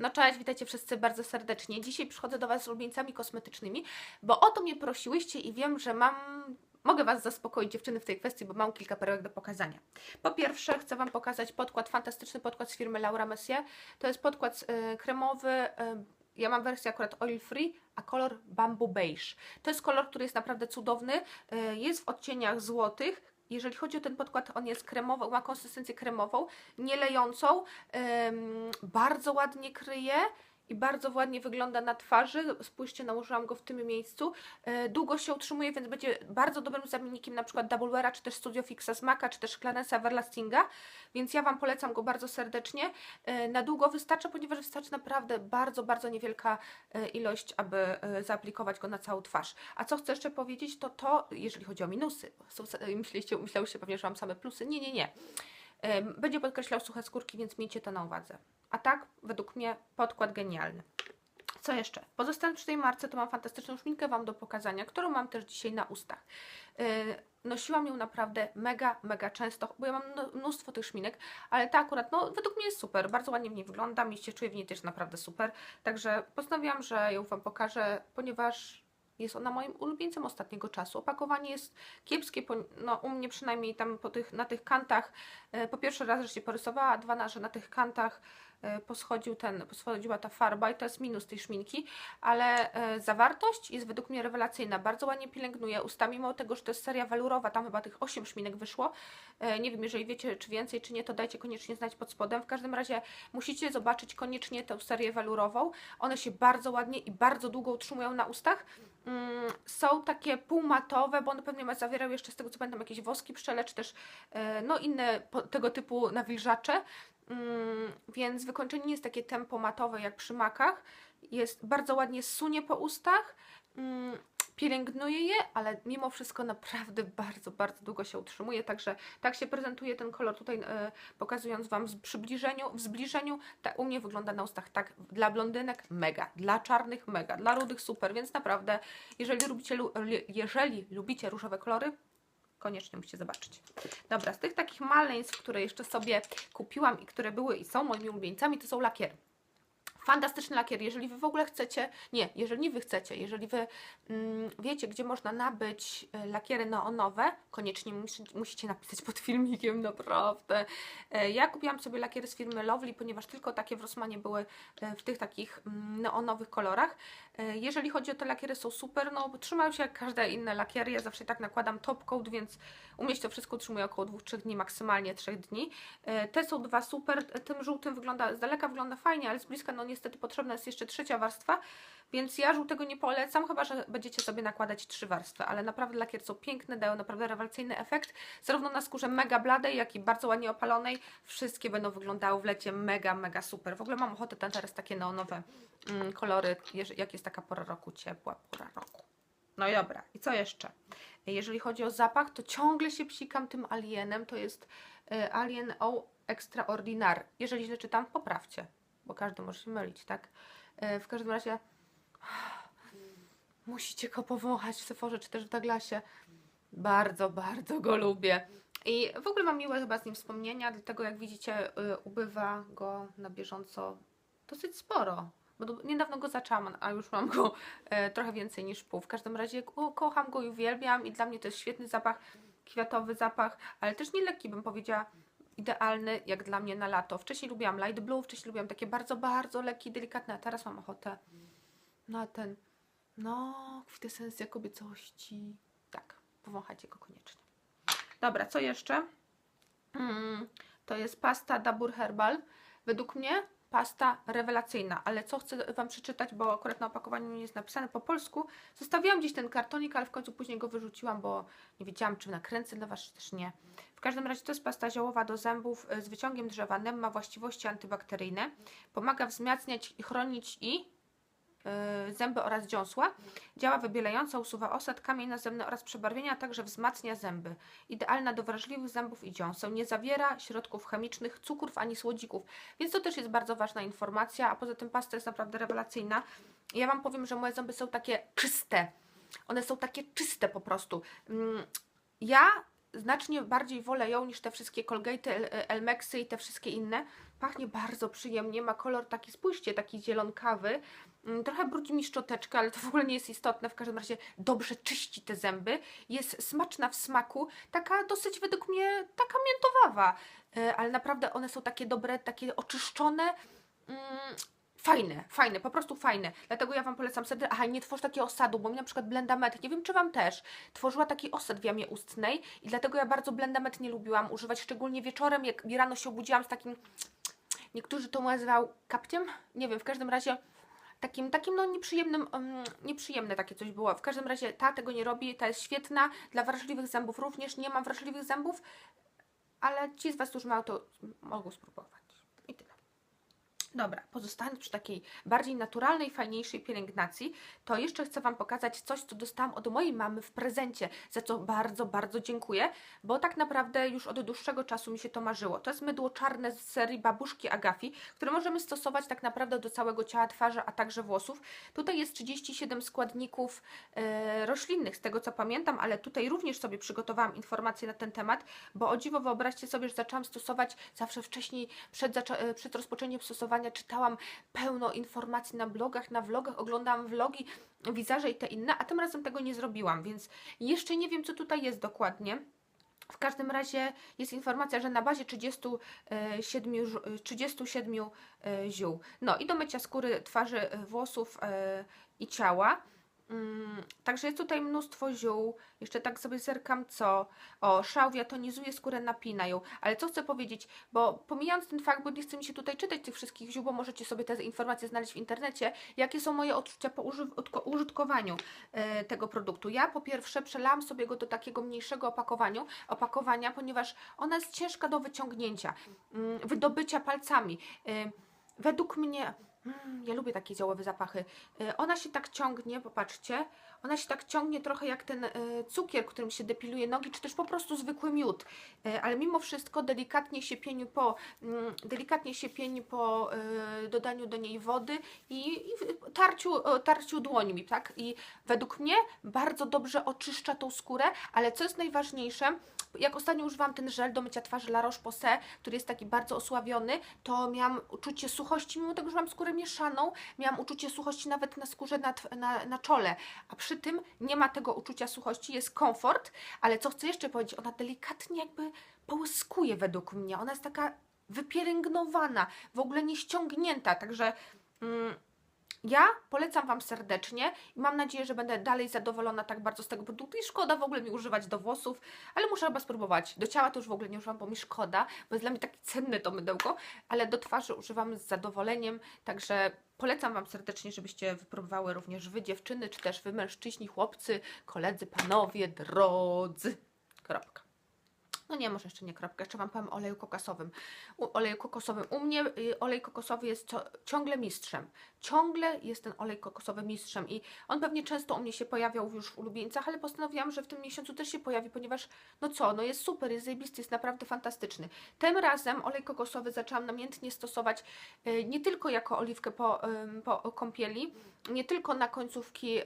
No cześć, witajcie wszyscy bardzo serdecznie. Dzisiaj przychodzę do Was z ulubieńcami kosmetycznymi, bo o to mnie prosiłyście i wiem, że mam... Mogę Was zaspokoić dziewczyny w tej kwestii, bo mam kilka perełek do pokazania. Po pierwsze chcę Wam pokazać podkład, fantastyczny podkład z firmy Laura Messier. To jest podkład y, kremowy, y, ja mam wersję akurat oil free, a kolor bamboo beige. To jest kolor, który jest naprawdę cudowny, y, jest w odcieniach złotych, jeżeli chodzi o ten podkład, on jest kremowy, ma konsystencję kremową, nie lejącą, bardzo ładnie kryje i bardzo ładnie wygląda na twarzy. Spójrzcie, nałożyłam go w tym miejscu. E, długo się utrzymuje, więc będzie bardzo dobrym zamiennikiem na przykład Double czy też Studio Fixa z Maca, czy też Clarence'a Everlastinga, więc ja Wam polecam go bardzo serdecznie. E, na długo wystarcza, ponieważ wystarczy naprawdę bardzo, bardzo niewielka e, ilość, aby zaaplikować go na całą twarz. A co chcę jeszcze powiedzieć, to to, jeżeli chodzi o minusy, są, myśliście, myślałyście pewnie, że mam same plusy. Nie, nie, nie. E, Będzie podkreślał suche skórki, więc miejcie to na uwadze. A tak, według mnie, podkład genialny. Co jeszcze? Pozostając przy tej marce, to mam fantastyczną szminkę Wam do pokazania, którą mam też dzisiaj na ustach. Yy, nosiłam ją naprawdę mega, mega często, bo ja mam mnóstwo tych szminek, ale ta akurat, no według mnie jest super, bardzo ładnie w niej wyglądam i się czuję w niej też naprawdę super. Także postanowiłam, że ją Wam pokażę, ponieważ jest ona moim ulubieńcem ostatniego czasu. Opakowanie jest kiepskie, no u mnie przynajmniej tam po tych, na tych kantach, e, po pierwsze raz, że się porysowała, a dwa, na- że na tych kantach poschodził ten, poschodziła ta farba i to jest minus tej szminki, ale e, zawartość jest według mnie rewelacyjna, bardzo ładnie pielęgnuje usta, mimo tego, że to jest seria welurowa, tam chyba tych 8 szminek wyszło, e, nie wiem, jeżeli wiecie, czy więcej, czy nie, to dajcie koniecznie znać pod spodem, w każdym razie musicie zobaczyć koniecznie tę serię welurową, one się bardzo ładnie i bardzo długo utrzymują na ustach, Mm, są takie półmatowe, bo one pewnie ma- jeszcze z tego co pamiętam jakieś woski pszczele, czy też e, no inne tego typu nawilżacze, mm, więc wykończenie nie jest takie tempomatowe jak przy makach, jest bardzo ładnie sunie po ustach, mm, pielęgnuje je, ale mimo wszystko naprawdę bardzo, bardzo długo się utrzymuje, także tak się prezentuje ten kolor. Tutaj, e, pokazując Wam w przybliżeniu, w zbliżeniu, ta, u mnie wygląda na ustach tak, dla blondynek mega, dla czarnych mega, dla rudych super, więc naprawdę, jeżeli lubicie, lu- li- jeżeli lubicie różowe kolory, koniecznie musicie zobaczyć. Dobra, z tych takich maleństw, które jeszcze sobie kupiłam i które były i są moimi ulubieńcami, to są lakiery. Fantastyczny lakier, jeżeli Wy w ogóle chcecie, nie, jeżeli Wy chcecie, jeżeli Wy mm, wiecie, gdzie można nabyć e, lakiery neonowe, koniecznie musi, musicie napisać pod filmikiem, naprawdę. E, Ja kupiłam sobie lakiery z firmy Lovely, ponieważ tylko takie w Rossmanie były e, w tych takich mm, neonowych kolorach. Jeżeli chodzi o te lakiery, są super, no trzymają się jak każde inne lakiery, ja zawsze tak nakładam top coat, więc u mnie się to wszystko utrzymuje około 2-3 dni, maksymalnie 3 dni. Te są dwa super, tym żółtym wygląda, z daleka wygląda fajnie, ale z bliska no niestety potrzebna jest jeszcze trzecia warstwa, więc ja żółtego nie polecam, chyba że będziecie sobie nakładać trzy warstwy, ale naprawdę lakiery są piękne, dają naprawdę rewelacyjny efekt, zarówno na skórze mega bladej, jak i bardzo ładnie opalonej, wszystkie będą wyglądały w lecie mega, mega super. W ogóle mam ochotę na teraz takie neonowe mm, kolory, jak jest taka pora roku, ciepła pora roku. No i dobra, i co jeszcze? Jeżeli chodzi o zapach, to ciągle się psikam tym alienem, to jest y, Alien O Extraordinary. Jeżeli źle czytam, poprawcie, bo każdy może się mylić, tak? Y, W każdym razie musicie go powąchać w Sephorze czy też w Douglasie. Bardzo, bardzo go lubię. I w ogóle mam miłe chyba z nim wspomnienia, dlatego jak widzicie, y, ubywa go na bieżąco dosyć sporo. Bo niedawno go zaczęłam, a już mam go e, trochę więcej niż pół. W każdym razie o, kocham go i uwielbiam i dla mnie to jest świetny zapach, kwiatowy zapach, ale też nie lekki, bym powiedziała, idealny jak dla mnie na lato. Wcześniej lubiłam light blue, wcześniej lubiłam takie bardzo, bardzo lekkie, delikatne, a teraz mam ochotę na ten, no, kwintesencja kobiecości. Tak, powąchajcie go koniecznie. Dobra, co jeszcze? Mm, to jest pasta Dabur Herbal. Według mnie pasta rewelacyjna, ale co chcę Wam przeczytać, bo akurat na opakowaniu nie jest napisane po polsku. Zostawiłam gdzieś ten kartonik, ale w końcu później go wyrzuciłam, bo nie wiedziałam, czy nakręcę dla Was, czy też nie. W każdym razie to jest pasta ziołowa do zębów y, z wyciągiem drzewanym, ma właściwości antybakteryjne, pomaga wzmacniać i chronić i zęby oraz dziąsła. Działa wybielająco, usuwa osad, kamień nazemny oraz przebarwienia, a także wzmacnia zęby. Idealna do wrażliwych zębów i dziąseł. Nie zawiera środków chemicznych, cukrów ani słodzików. Więc to też jest bardzo ważna informacja, a poza tym pasta jest naprawdę rewelacyjna. Ja Wam powiem, że moje zęby są takie czyste. One są takie czyste po prostu. Mm, Ja znacznie bardziej wolę ją niż te wszystkie Colgate, El- Elmexy i te wszystkie inne, Pachnie bardzo przyjemnie, ma kolor taki, spójrzcie, taki zielonkawy. Mm, Trochę brudzi mi szczoteczkę, ale to w ogóle nie jest istotne. W każdym razie dobrze czyści te zęby. Jest smaczna w smaku, taka dosyć według mnie taka miętowawa. E, Ale naprawdę one są takie dobre, takie oczyszczone. Mm, Fajne, fajne, po prostu fajne. Dlatego ja Wam polecam serdecznie. Aha, nie tworz takiego osadu, bo mi na przykład Blendamet, nie wiem czy Wam też, tworzyła taki osad w jamie ustnej i dlatego ja bardzo Blendamet nie lubiłam używać, szczególnie wieczorem, jak rano się obudziłam z takim, niektórzy to nazywał kapciem, nie wiem, w każdym razie takim, takim no nieprzyjemnym, um, nieprzyjemne takie coś było. W każdym razie ta tego nie robi, ta jest świetna, dla wrażliwych zębów również, nie mam wrażliwych zębów, ale ci z Was, którzy mają to, mogą spróbować. Dobra, pozostając przy takiej bardziej naturalnej, fajniejszej pielęgnacji, to jeszcze chcę Wam pokazać coś, co dostałam od mojej mamy w prezencie, za co bardzo, bardzo dziękuję, bo tak naprawdę już od dłuższego czasu mi się to marzyło. To jest mydło czarne z serii Babuszki Agafi, które możemy stosować tak naprawdę do całego ciała, twarzy, a także włosów. Tutaj jest 37 składników e, roślinnych, z tego co pamiętam, ale tutaj również sobie przygotowałam informacje na ten temat, bo o dziwo wyobraźcie sobie, że zaczęłam stosować zawsze wcześniej, przed, e, przed rozpoczęciem stosowania czytałam pełno informacji na blogach, na vlogach, oglądałam vlogi, wizarze i te inne, a tym razem tego nie zrobiłam, więc jeszcze nie wiem, co tutaj jest dokładnie. W każdym razie jest informacja, że na bazie 37, żu- 37 e, ziół. No i do mycia skóry, twarzy, e, włosów e, i ciała. Mm, Także jest tutaj mnóstwo ziół. Jeszcze tak sobie zerkam, co. O, szałwia tonizuje skórę, napina ją. Ale co chcę powiedzieć, bo pomijając ten fakt, bo nie chce mi się tutaj czytać tych wszystkich ziół, bo możecie sobie te informacje znaleźć w internecie, jakie są moje odczucia po użytkowaniu e, tego produktu. Ja po pierwsze przelałam sobie go do takiego mniejszego opakowaniu, opakowania, ponieważ ona jest ciężka do wyciągnięcia, mm, wydobycia palcami. E, według mnie, mm, ja lubię takie ziołowe zapachy, e, ona się tak ciągnie, popatrzcie, ona się tak ciągnie trochę jak ten e, cukier, którym się depiluje nogi, czy też po prostu zwykły miód. E, ale mimo wszystko delikatnie się pieni po, mm, delikatnie się pieni po dodaniu do niej wody i, i tarciu, tarciu dłońmi, tak? I według mnie bardzo dobrze oczyszcza tą skórę, ale co jest najważniejsze, jak ostatnio używałam ten żel do mycia twarzy La Roche-Posay, który jest taki bardzo osławiony, to miałam uczucie suchości, mimo tego, że mam skórę mieszaną, miałam uczucie suchości nawet na skórze na, na, na czole, a przy tym nie ma tego uczucia suchości, jest komfort, ale co chcę jeszcze powiedzieć, ona delikatnie jakby połyskuje według mnie, ona jest taka wypielęgnowana, w ogóle nie ściągnięta, także... Mm, ja polecam Wam serdecznie i mam nadzieję, że będę dalej zadowolona tak bardzo z tego produktu i szkoda w ogóle mi używać do włosów, ale muszę chyba spróbować. Do ciała to już w ogóle nie używam, bo mi szkoda, bo jest dla mnie takie cenne to mydełko, ale do twarzy używam z zadowoleniem, także polecam Wam serdecznie, żebyście wypróbowały również Wy dziewczyny, czy też Wy mężczyźni, chłopcy, koledzy, panowie, drodzy. Kropka. No nie, może jeszcze nie kropka, jeszcze Wam powiem o oleju kokosowym. U, oleju kokosowym. U mnie y, olej kokosowy jest co, ciągle mistrzem. Ciągle jest ten olej kokosowy mistrzem i on pewnie często u mnie się pojawiał już w ulubieńcach, ale postanowiłam, że w tym miesiącu też się pojawi, ponieważ no co, no jest super, jest zajebisty, jest naprawdę fantastyczny. Tym razem olej kokosowy zaczęłam namiętnie stosować y, nie tylko jako oliwkę po, po kąpieli, nie tylko na końcówki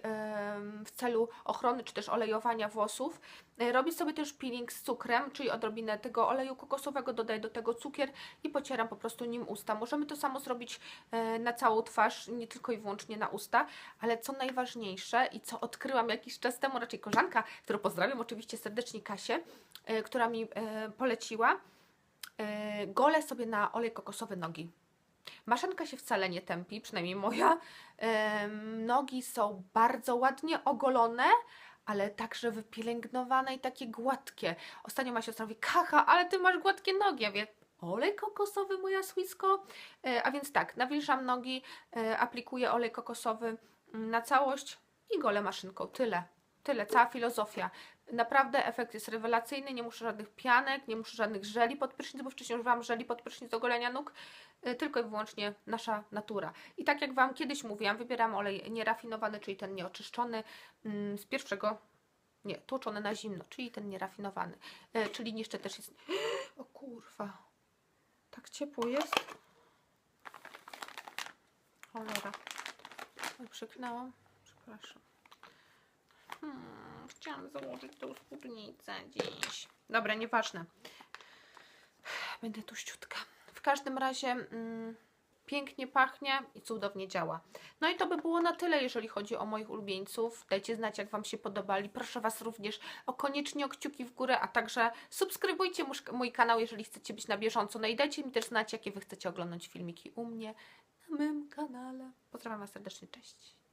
w celu ochrony czy też olejowania włosów. Y, Robię sobie też peeling z cukrem, czyli odrobinę tego oleju kokosowego, dodaję do tego cukier i pocieram po prostu nim usta. Możemy to samo zrobić e, na całą twarz, nie tylko i wyłącznie na usta, ale co najważniejsze i co odkryłam jakiś czas temu, raczej koleżanka, którą pozdrawiam oczywiście serdecznie Kasię, e, która mi e, poleciła, e, golę sobie na olej kokosowy nogi. Maszynka się wcale nie tępi, przynajmniej moja. Em, nogi są bardzo ładnie ogolone, ale także wypielęgnowane i takie gładkie. Ostatnio ma siostra mówi, kacha, ale ty masz gładkie nogi. Ja mówię, olej kokosowy, moja swisko. E, a więc tak, nawilżam nogi, e, aplikuję olej kokosowy mm, na całość i golę maszynką. Tyle. Tyle, cała filozofia. Naprawdę efekt jest rewelacyjny, nie muszę żadnych pianek, nie muszę żadnych żeli pod prysznic, bo wcześniej używałam żeli pod prysznic do golenia nóg, y, tylko i wyłącznie nasza natura. I tak jak Wam kiedyś mówiłam, wybieram olej nierafinowany, czyli ten nieoczyszczony mm, z pierwszego, nie, tłoczony na zimno, czyli ten nierafinowany, y, czyli jeszcze też jest, o kurwa, tak ciepło jest. Cholera, Oj, przeklinałam, przepraszam. Hmm, chciałam założyć tą spódnicę dziś. Dobra, nieważne. Będę tuściutka. W każdym razie mm, pięknie pachnie i cudownie działa. No i to by było na tyle, jeżeli chodzi o moich ulubieńców. Dajcie znać, jak Wam się podobali. Proszę Was również o koniecznie o kciuki w górę, a także subskrybujcie mój kanał, jeżeli chcecie być na bieżąco. No i dajcie mi też znać, jakie Wy chcecie oglądać filmiki u mnie na moim kanale. Pozdrawiam Was serdecznie, cześć.